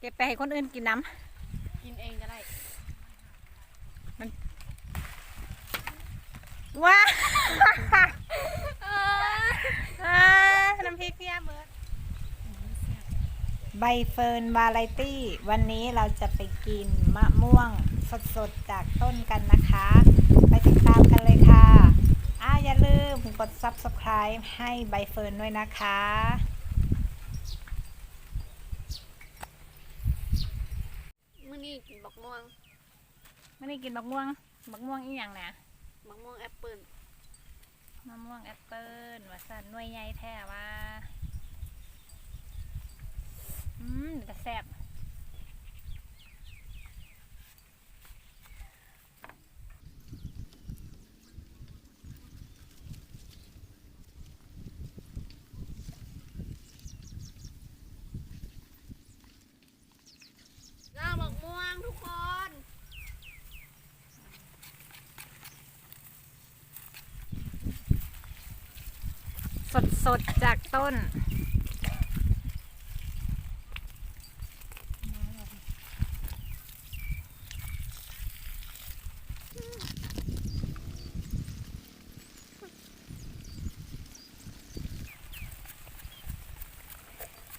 เก็บไปให้คนอื่นกินน้กินเองก็ได้ำว้าอ่าน้ำพริกพี่อาเบิร์ดใบเฟิร์นวาไรตี้ วันนี้เราจะไปกินมะม่วงสดๆ จากต้นกันนะคะ ไปติดตามกันเลยค่ะอ่าอย่าลืมกด subscribe ให้ใบเฟิร์นด้วยนะคะ มื้อนี้กินบัก ม่วงไม่ได้กินมะม่วงมะม่วงอีหยังนะบักม่วงแอปเปิ้ลมะม่วงแอปเปิ้ลว่าสันหน่วยใหญ่แท้ว่า อืมกระแซบ ย่างบักม่วงทุกคน สดๆจากต้น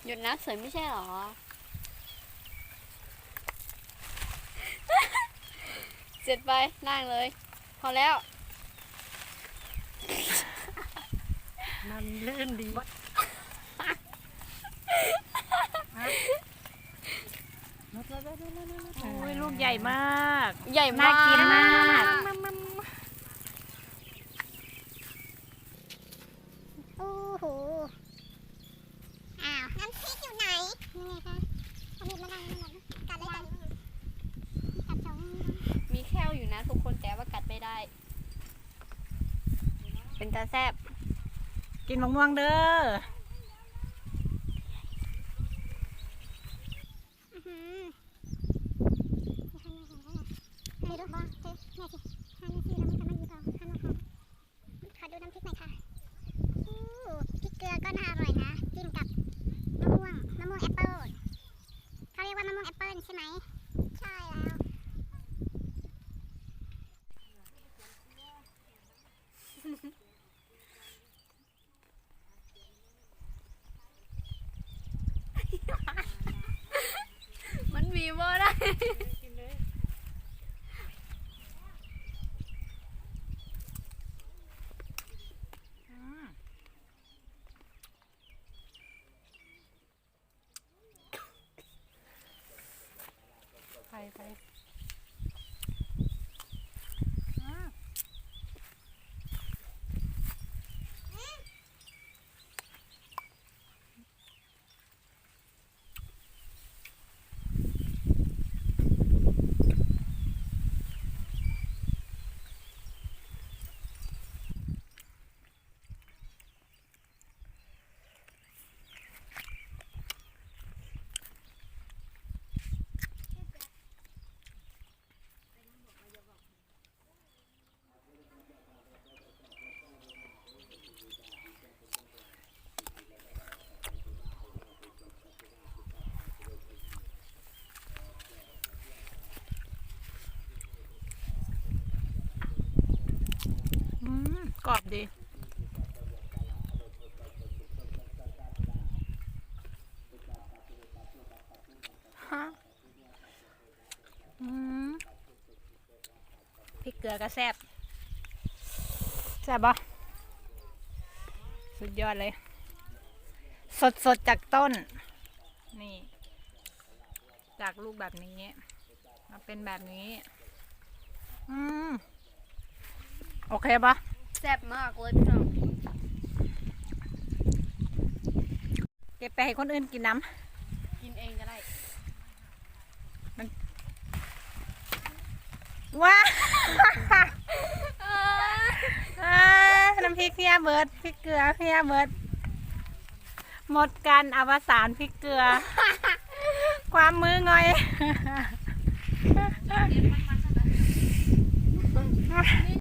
หยุดนะเสยไม่ใช่หรอ เสร็จไปนั่งเลย พอแล้ว มันลื่นดีโอ้ยลูกใหญ่มาก ใหญ่มากน่ากินมากโอ้โห อ้าว น้ำพริกอยู่ไหน นี่ไงคะเอามีดมานั่งนั่งนั่งกัดเลยกัดกัดสองมีแค่วอยู่นะทุกคนแต่ว่ากัดไม่ได้ เป็นตาแซบ กินมะม่วงเด้ออื้อหือให้ดูบ้างเฮ้ยแม่สิห้านาทีแล้วมันจะมาอยู่ต่อห้านาทีขอดูน้ำพริกหน่อยค่ะพริกเกลือก็น่าอร่อยนะ กินกับมะม่วงมะม่วงแอปเปิ้ลเขาเรียกว่ามะม่วงแอปเปิ้ลใช่ไหม ใช่แล้ว มันมีบ่ได้ไปไปอืม กรอบดีฮะอืมพริกเกลือก็แซ่บแซ่บปะสุดยอดเลย สดสดๆจากต้น นี่ จากลูกแบบนี้ มาเป็นแบบนี้ อืม โอเคปะ แซบมากเลยพี่น้องเก็บไปให้คนอื่นกินน้กินเองก็ได้ำว้าอ่าน้ำพริกพี่อาเบิร์ดพริกเกลือพี่อาเบิร์ดหมดกันอวสานพริกเกลือ ความมืองอย